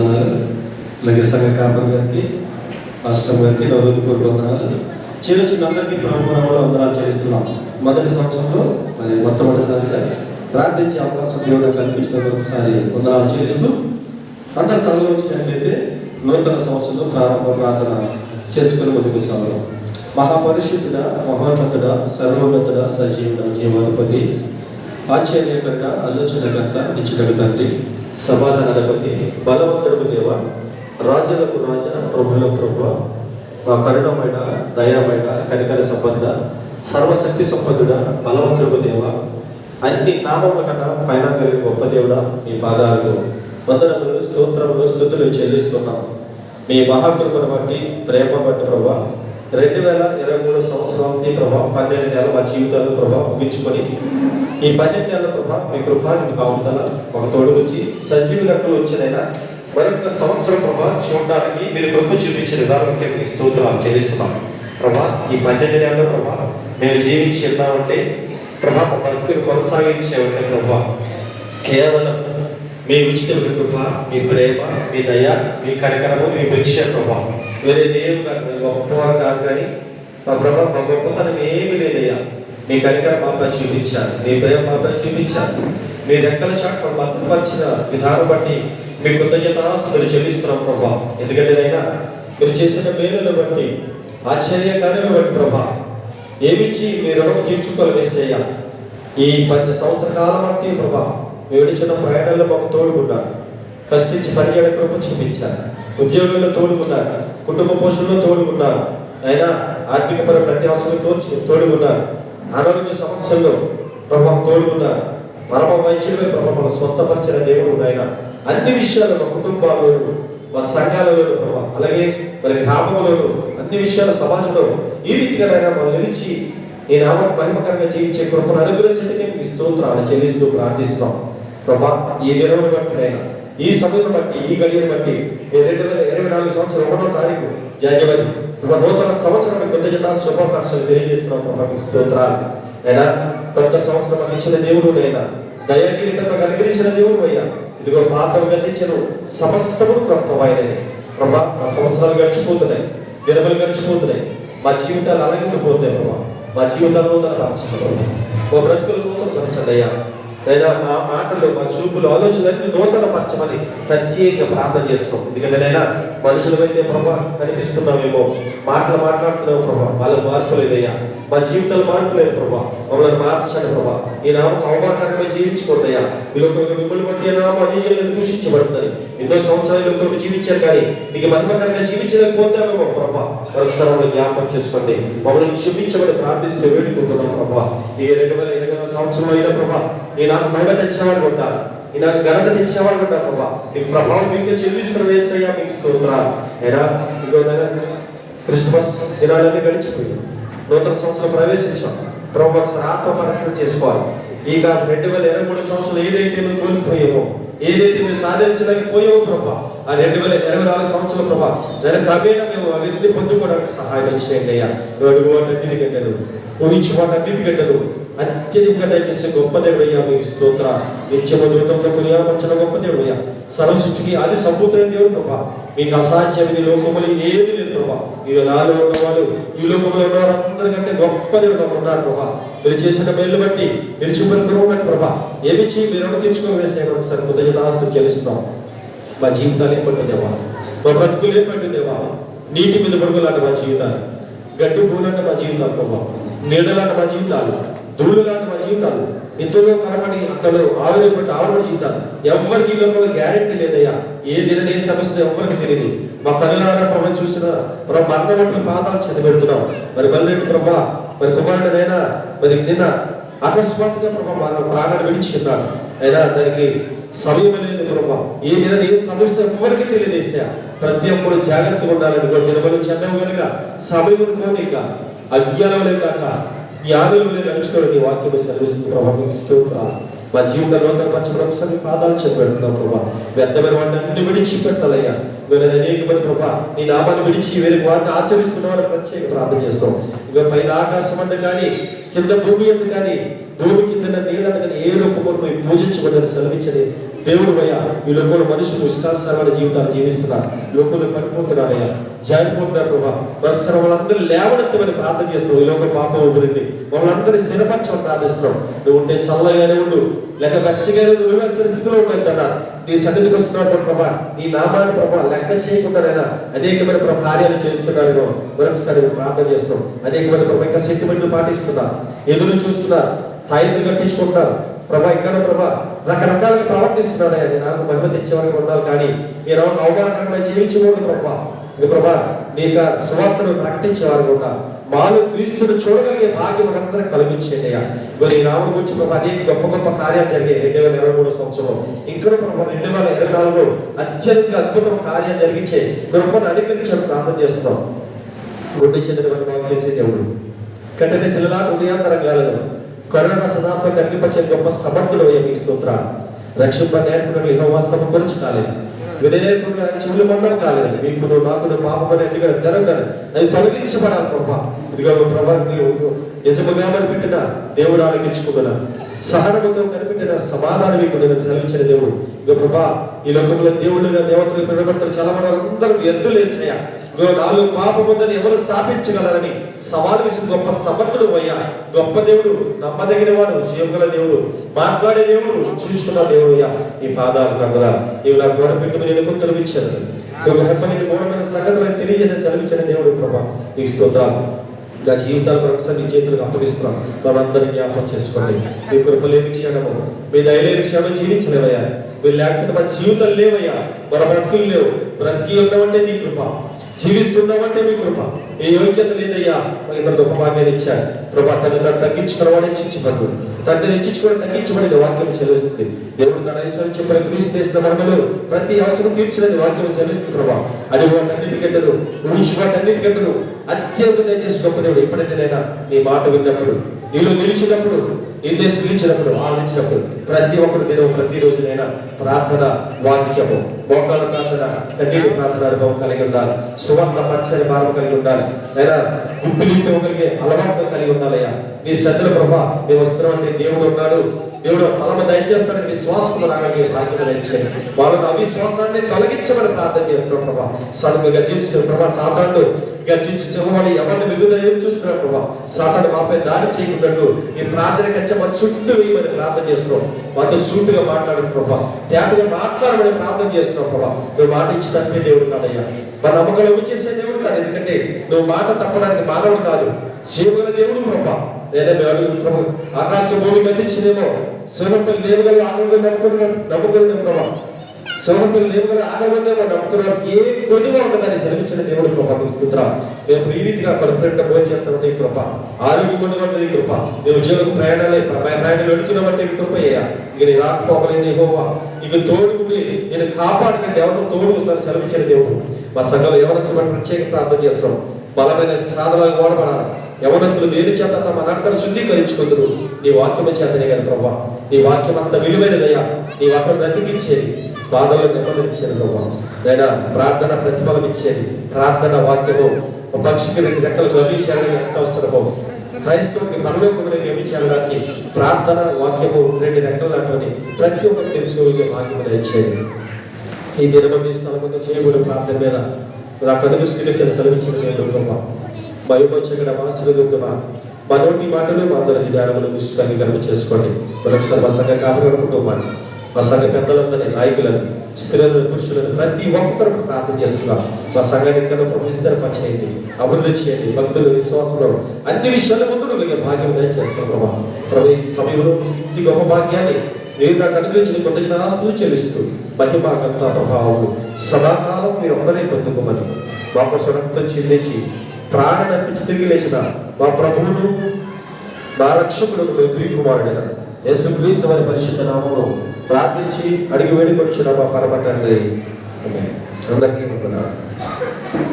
వందనాలు. అలాగే సంఘ కాపర్ గారికి రాష్ట్రం గారికి నవరూపూర్ వందనాలు. చిన్న చిన్న అందరికీ ప్రభుత్వంలో వందనాలు చేస్తున్నాం. మొదటి సంవత్సరంలో మరి మొట్టమొదటిసారిగా ప్రార్థించే అవకాశం దేవుడు కల్పించడం ఒకసారి వందనాలు చేస్తూ అందరి తలలో వచ్చినట్లయితే నూతన సంవత్సరంలో ప్రారంభ ప్రార్థన చేసుకుని ముందుకు సాగడం మహాపరిశుద్ధుడ మహోన్నతుడ సర్వోన్నతుడ సజీవుడ జీవనపతి ఆశ్చర్యకర్త ఆలోచనకర్త నిచ్చుడకు తండ్రి. సమాధానాధిపతి బలవంతుడు దేవ రాజులకు రాజ ప్రభుల ప్రభు మా కరుణమైన దయామైన కనికర సంపద సర్వశక్తి సంపదుడ బలవంతుడు దేవ అన్ని నామముల కన్నా పైన కలిగిన గొప్ప దేవుడా మీ పాదాలకు వందనములు స్తోత్రములు స్థుతులు చెల్లిస్తున్నాం మీ మహాకృపను బట్టి ప్రేమ బట్టి ప్రభావ రెండు వేల ఇరవై మూడు సంవత్సరానికి ప్రభా పన్నెండు నెలలు మా జీవితాలు ప్రభా ముగించుకొని ఈ పన్నెండు నెలల ప్రభా మీ కృప మీ కాపుదల ఒక తోడు నుంచి సజీవ లెక్కలు వచ్చినైనా మరొక సంవత్సరం ప్రభా చూడడానికి మీరు కృప చూపించిన విధానంకే మీ స్తోత్రాలు చెల్లిస్తున్నాం. ప్రభా ఈ పన్నెండు నెలల ప్రభా మేము జీవించి ఉన్నామంటే ప్రభా మా బ్రతుకుని కొనసాగించే ప్రభా. కేవలం మీ ఉచిత కృప మీ ప్రేమ మీ దయ మీ కనికరము మీ భిక్ష ప్రభా. వేరే దేవు కాదు మా గొప్పవారు కాదు కానీ మా ప్రభా మా గొప్పతనం ఏమీ లేదయ్యా. మీ కనికరం మాపై చూపించారు మీ ప్రేమ మాపై చూపించారు. మీ రెక్కల చాటు మా భద్రపరిచిన విధానం బట్టి మీ కృతజ్ఞతాస్తులు చెల్లిస్తున్నాం ప్రభా. ఎందుకంటే నైనా మీరు చేసిన మేలును బట్టి ఆశ్చర్యకార్యాలను బట్టి ప్రభా ఏమిచ్చి మీ రుణం తీర్చుకోలేసేయ్యా ఈ పది సంవత్సర కాలం అంతే ప్రభా ఏడిచిన ప్రయాణంలో మాకు తోడుకున్నారు కష్టించి పనిచేయడం కృప చూపించారు. ఉద్యోగంలో తోడుకున్నారు కుటుంబ పోషణలో తోడుకున్నారు అయినా ఆర్థికపరమైన అత్యావసరంతో తోడుకున్నారు అనారోగ్య సమస్యల్లో ప్రభావం తోడుకున్నారు పరమ వైద్యులు ప్రభావం మన స్వస్థపరిచిన దేవుడు ఆయన అన్ని విషయాలు మా కుటుంబాల్లోనూ మా సంఘాలలోను ప్రభా అలాగే మరి గ్రామంలోనూ అన్ని విషయాల సమాజంలో ఈ రీతిగా ఆయన మనం నిలిచి ఈ నామకు మహిమకరంగా జీవించే కృపను అనుగ్రహించడానికి మీకు స్తోత్రాలు చెల్లిస్తూ ప్రార్థిస్తున్నాం. ప్రభా ఈ దినమును బట్టి నేను ఈ సమయం బట్టి ఈ గడియను బట్టి రెండు వేల ఇరవై నాలుగు సంవత్సరం ఒకటో తారీఖు జనవరి ఒక నూతన సంవత్సరం కృతజ్ఞత శుభాకాంక్షలు తెలియజేస్తున్నాం ప్రభా మీ స్తోత్రాలు. అయినా కొత్త సంవత్సరం అందించిన దేవుడు నైనా దయాకిరీటంలో కనికరించిన దేవుడు అయ్యా. ఇదిగో పాతలు గతించను సమస్తము క్రొత్తమైనది. ప్రభా మా సంవత్సరాలు గడిచిపోతున్నాయి దినములు గడిచిపోతున్నాయి. మా జీవితాలు అలాగే ఉండిపోతున్నాయి ప్రభా. మా జీవితాలు నూతన పరచండి ఓ బ్రతుకులు నూతన పరచండి అయ్యా. లేదా మా మాటలు మా చూపులు ఆలోచనలన్నీ నూతన పరచమని ప్రత్యేక ప్రార్థన చేస్తాం ఎందుకంటే నైనా మనుషులమైతే ప్రభా కనిపిస్తున్నామేమో మాటలు మాట్లాడుతున్నావు ప్రభా వాళ్ళ మార్పు లేదయ్యా. మా జీవితాలు మార్పు లేదు ప్రభా మమ్మల్ని మార్చండి ప్రభా. ఈ నామకు అవమానకరంగా జీవించకూడదయ్యా. ఈ లోకంలో మిమ్మల్ని బట్టి నామ అన్యజనులు దూషించబడుతుంది ఎన్నో సంవత్సరాలు ఈ లోకంలో జీవించారు కానీ నీకు మహిమకరంగా జీవించలేకపోతామేమో ప్రభా. మరొకసారి మమ్మల్ని జ్ఞాపకం చేసుకోండి. మమ్మల్ని క్షమించమని ప్రార్థిస్తే వేడుకుంటున్నాం ప్రభా. ఈ రెండు వేల ఇరవై సంవత్సరం సంవత్సరంలో అయిన ప్రభా ఈ నాకు మహిమ తెచ్చేవాడు ఉంటారు. ఈ నాకు ఘనత తెచ్చేవాడు ఉంటారు ప్రభా. నీకు ప్రభావం మీకు చెల్లిస్తున్న వేసయ్యా మీకు స్తోత్రాలు. ఏనా ఇదిగో క్రిస్మస్ దినాలన్నీ గడిచిపోయి నూతన సంవత్సరం ప్రవేశించాం. ప్రభు ఒకసారి ఆత్మ పరిస్థితి చేసుకోవాలి. ఇక రెండు వేల ఇరవై మూడు సంవత్సరాలు ఏదైతే మేము కోల్పోయావో ఏదైతే మేము సాధించలేకపోయావో ప్రభా ఆ రెండు వేల ఇరవై నాలుగు సంవత్సరాల ప్రభా దాని క్రమేణా మేము అభివృద్ధి పొందుకోవడానికి సహాయం చేయండి అయ్యా. నువ్వు అడుగు వాటన్నిటికంటే నువ్వు ఊహించువాటన్నిటికంటే నువ్వు అత్యధిక దయచేసే గొప్ప దేవుడయ్యా మీ స్తోత్ర. నిత్యము దూతంతో కొనియాడవలసిన గొప్ప దేవుడయ్యా సర్వసృష్టికి ఆది దేవుడు ప్రభా. మీకు అసాధ్యం ఇది లోకములు ఏది లేదు ప్రభా. ఇది నాలో ఉన్నవాళ్ళు ఈ లోకంలో ఉన్న వాళ్ళందరికంటే గొప్ప దేవుడు ఉన్నారు ప్రభా. మీరు చేసిన మేలు బట్టి మీరు చూపిన కృప బట్టి ప్రభా. ఏమిచ్చి మీరు రుణ తీర్చుకొని వేసే ఒకసారి కృతజ్ఞత ఆస్తులు చెల్లిస్తున్నాం మా జీవితాలు ఏం దేవా మా బ్రతుకులు ఏం దేవా నీటి మీద పడుకోలాంటి మా జీవితాలు గడ్డి పూలంటే మా జీవితాలు ప్రభా. నీడలాంటి మా జీవితాలు ధూళి లాంటి మా జీవితాలు. ఇంతలో కనపడి అంతలో ఆవిరైపట్టి ఆవిడ జీవితాలు. ఎవరికి లోపల గ్యారెంటీ లేదయ్యా. ఏ దిన ఏ సమస్య ఎవరికి తెలియదు. మా కనులారా ప్రభు చూసిన ప్రభు మరణ వంటి పాదాలు చదివెడుతున్నాం మరి మళ్ళీ ప్రభా మరి కుమారుడైనా మరి నిన్న అకస్మాత్తుగా ప్రభా మన ప్రాణాన్ని విడిచిన్నాడు అయినా దానికి సమయం లేదు ప్రభా. ఏ దిన ఏ సమస్య ఎవరికి తెలియదేసా ప్రతి ఒక్కరు జాగ్రత్తగా ఉండాలని కొన్ని దినములు కనుక సమయం కోనిక అజ్ఞానంలో ఈ జ్ఞానులు నడుచుకోవడం నీ వాక్యం సెలవిస్తుంది ప్రభా మీకు మా జీవితంలో నూతన ఒకసారి పాదాలు చెప్పబెడుతున్నాం ప్రభా వ్యర్థమైన వాడిని అన్ని విడిచిపెట్టాలయ్యా. మీరు అనేక మంది ప్రభా నీ నామాన్ని విడిచి వేరే వారిని ఆచరిస్తున్న వారిని ప్రత్యేక ప్రార్థన చేస్తాం. ఇక పైన ఆకాశం అంటే కానీ కింద భూమి అందు కానీ భూమి కింద నీళ్ళని కానీ ఏ రూపంలో మేము పూజించబడ్డని సెలవించని దేవుడు అయ్యా ఈ లోకంలో మనుషులు ఇష్టాసరమైన జీవితాలు జీవిస్తున్నారు. లోకంలో పడిపోతున్నారయ్యా జారిపోతున్నారు ప్రభా. ఒకసారి వాళ్ళందరూ లేవనెత్తమని ప్రార్థన చేస్తున్నాం. ఈ లోక పాపం గురించి వాళ్ళందరి స్థిరపరచమని ప్రార్థిస్తున్నాం. నువ్వు ఉంటే చల్లగానే ఉండు. లేక గచ్చిగా నువ్వే స్థితిలో ఉండొద్దన్నా నీ సన్నిధికి వస్తున్నాడు ప్రభా. నీ నామాన్ని ప్రభా లెక్క చేయకుండానైనా అనేకమైన ప్రభా కార్యాలు చేస్తున్నారేమో మరొకసారి ప్రార్థన చేస్తున్నాం. అనేకమైన ప్రభా ఇంకా సెంటిమెంట్లు పాటిస్తున్నా ఎదురు చూస్తున్నా తాయితులు కట్టించుకుంటున్నారు. ప్రభా ఇక్కడ ప్రభా? రకరకాలుగా ప్రవర్తిస్తున్నాడు. ఆయన నాకు మహిమ తెచ్చేవారికి ఉండాలి కానీ మీరు ఒక అవగాహన జీవించకూడదు ప్రభా. మీ ప్రభా మీ యొక్క సువార్తను ప్రకటించేవారు కూడా మాలో క్రీస్తును చూడగలిగే భాగ్యం మనందరం కలిగించండి అయ్యా. మరి ఈ నామం గురించి ప్రభా అనేక గొప్ప గొప్ప కార్యాలు జరిగాయి. రెండు వేల ఇరవై మూడు సంవత్సరం. ఇంకా ప్రభా రెండు వేల ఇరవై నాలుగు అత్యంత అద్భుతం కార్యాలు జరిగించే కృపను అధికరించడం ప్రార్థన చేస్తున్నాం. గుడ్డి చెందిన మనం చేసే దేవుడు. కట్టని శిలలాట ఉదయాంతరంగాలను కరుణ సదాత్మ కనిపించే గొప్ప సమర్థుడు అయ్యే మీకు స్తోత్ర రక్షణ నేర్పుడు ఇహవాస్తవం గురించి కాలేదు. వినయకుడు చెవులు మందం కాలేదు. మీకు నాకు పాపమని ఎందుకంటే తెరంగారు అది తొలగించబడాలి ప్రభా. ఇదిగో ప్రభా నీవు నిజముగా పెట్టిన దేవుడు ఆలోచించుకున్నా సహనముతో కనిపెట్టిన సమాధానం మీకు నేను చదివించిన దేవుడు. ఇక ప్రభా ఈ లోకంలో దేవుడుగా దేవతలు పిలువబడతారు చాలా మంది అందరూ ఎద్దులేసాయా నాలుగు పాపముందని ఎవరు స్థాపించగలరని సవాల్ విసిన గొప్ప సమర్థుడు అయ్యా. గొప్ప దేవుడు నమ్మదగిన వాడు జీవగల దేవుడు మాట్లాడే దేవుడు చూసుకున్న దేవుడు అయ్యా. ఈ పాదాలు కందరా ఇవి నా గోడ పెట్టుకుని నేను గుర్తులు ఇచ్చాను. ఒక హెప్పని సంగతులను తెలియజేసి చదివించిన దేవుడు ప్రభా. నీకు స్తోత్రాలు. నా జీవితాలు ఒకసారి నీ చేతులకు అప్పగిస్తున్నాం. మనందరినీ జ్ఞాపకం చేసుకోండి. మీ కృపలేని క్షణము. మీ దయలేని క్షణం జీవించలేవయ్యా. మీరు లేకపోతే మన జీవితం లేవయ్యా. మన బ్రతుకులు లేవు. బ్రతికి ఉండమంటే నీ కృప. జీవిస్తున్నామంటే మీ కృప. ఏ యోగ్యత లేదయ్యా మరి ఇంత గొప్ప భాగ్యాన్ని ఇచ్చారు. ప్రభా తను తను తగ్గించుకున్న వాడు హెచ్చించబడు తను హెచ్చించుకోవడం తగ్గించబడిన వాక్యం చెల్లిస్తుంది. దేవుడు తన ఐశ్వర్యం చెప్పిన క్రీస్తు చేసిన మనములు ప్రతి అవసరం తీర్చినది వాక్యం చెల్లిస్తుంది ప్రభా. అడిగి వాటన్నిటికంటను ఊహించి వాటన్నిటికంటను అత్యంత దయచేసి గొప్ప దేవుడు ఎప్పుడైతే నేను నీ మాట విన్నప్పుడు నీలో నిలిచినప్పుడు నిన్నే స్మరించినప్పుడు ఆలోచించినప్పుడు ప్రతి ఒక్కరు దినం ప్రతి రోజునైనా ప్రార్థన వాక్యము మోకాల ప్రార్థన కన్నీటి ప్రార్థన అనుభవం కలిగి ఉండాలి. సువర్ణ పరిచయ భారం కలిగి ఉండాలి. లేదా గుప్పిలింపు కలిగే అలవాటు కలిగి ఉండాలయ్యా నీ సద్దుల ప్రభా నీ వస్త్రం అంటే దేవుడు ఉన్నాడు. దేవుడు ఫలము దయచేస్తాడని విశ్వాసం రాగలిగే బాధ్యత దయచేయండి. వాళ్ళ అవిశ్వాసాన్ని తొలగించమని ప్రార్థన చేస్తున్నాం ప్రభా. సడుగు గర్జించిన ప్రభా సాతాండు గర్జించి సింహవాడు ఎవరిని మిగుదల ఏం చూస్తున్నాడు ప్రభా? సాతాడు మాపై దాడి చేయకుండా ఈ ప్రార్థన కంచె మా చుట్టూ వేయమని ప్రార్థన చేస్తున్నాం. మాతో సూటుగా మాట్లాడు ప్రభా. తేటగా మాట్లాడమని ప్రార్థన చేస్తున్నాం ప్రభా. నువ్వు మాట ఇచ్చి తప్పే దేవుడు కాదయ్యా. మన నమ్మకాలు చేసే దేవుడు కాదు. ఎందుకంటే నువ్వు మాట తప్పడానికి మానవుడు కాదు. జీవగల దేవుడు ప్రభా. లేదా మేము ప్రభు. ఆకాశ భూమి గతించినేమో. లేవు లేవగల ఆనందం నమ్ముకున్న నమ్ముకున్న ప్రభా. సింహపల్లి లేవగల వాడు నమ్ముతున్నారు ఏ కొద్దిగా ఉండదని శ్రమించిన దేవుడు కృప స్తోత్ర. మేము ఈ రీతిగా పరిప్రేరణ భోజనం చేస్తామంటే ఈ కృప. ఆరోగ్యం ఉండమంటే ఈ కృప. మేము ఉద్యోగం ప్రయాణాలే ప్రయాణాలు వెళుతున్నామంటే ఈ కృప అయ్యా ఇక నీ రాకపోకలేదు హోవా ఇక తోడుకుండి నేను కాపాడిన దేవత తోడు వస్తాను శ్రమించిన దేవుడు. మా సంఘంలో ఎవరిస్తున్న ప్రత్యేక ప్రార్థన చేస్తున్నాం. బలమైన సాధనాలు వాడబడాలి. యవనస్తులు దేని చేత తమ నడతను శుద్ధీకరించుకుందరు? నీ వాక్యము చేతనే కదా ప్రభా నీ వాక్యం అంత విలువైనదయ్యా నీ వాక్యం బ్రతికించేది బాధలో నెమ్మదించేది ప్రభా లేదా ప్రార్థన ప్రతిఫలం ఇచ్చేది. ప్రార్థన వాక్యము పక్షికి రెండు రెక్కలు గమనించాలని ఎంత అవసరమో. క్రైస్తవుడికి పరలోకముని నియమించడానికి ప్రార్థన వాక్యము రెండు రెక్కలు లాంటివని ప్రతి ఒక్కరు తెలుసుకోగలిగే వాక్యము దయచేయండి. ఈ దినమంది స్థలముతో చేయబడిన ప్రార్థన మీద నా కనుదృష్టిగా చిన్న సెలవించిన నేను గొప్ప భయపరచగల ఆశీర్వదించమా మనోటి మాటలే మాటలు మా అందరి ధ్యానములు దృష్టి అంగీకరణ చేసుకోండి. మరొకసారి మా సంఘ కాపురం కుటుంబాన్ని మా సంఘ పెద్దలందరినీ నాయకులను స్త్రీలను పురుషులను ప్రతి ఒక్కరూ ప్రార్థన చేస్తున్నాం. మా సంఘాన్ని ఇంకా చేయండి అభివృద్ధి చేయండి. భక్తులు విశ్వాసంలో అన్ని విషయాలు ముందు నువ్వు భాగ్యం దయచేస్తున్నాం ప్రభా. ప్రభు ఈ సమయంలో ఇంటి గొప్ప భాగ్యాన్ని నేను నాకు అనుగ్రహించిన కొంతకి ఆస్తులు చెల్లిస్తూ మహిమ గంత ప్రభావము సదాకాలం మీరు ఒక్కరే పొందుకోమని మా కోసం రక్తం చెల్లించి ప్రాణం అర్పించి తిరిగి లేచిన మా ప్రభువును మా రక్షకుడు ప్రియ కుమారుడైన యేసు క్రీస్తు వారి పరిశుద్ధ నామము ప్రార్థించి అడిగి వేడుకొచ్చిన మా పరమ తండ్రి అందరికీ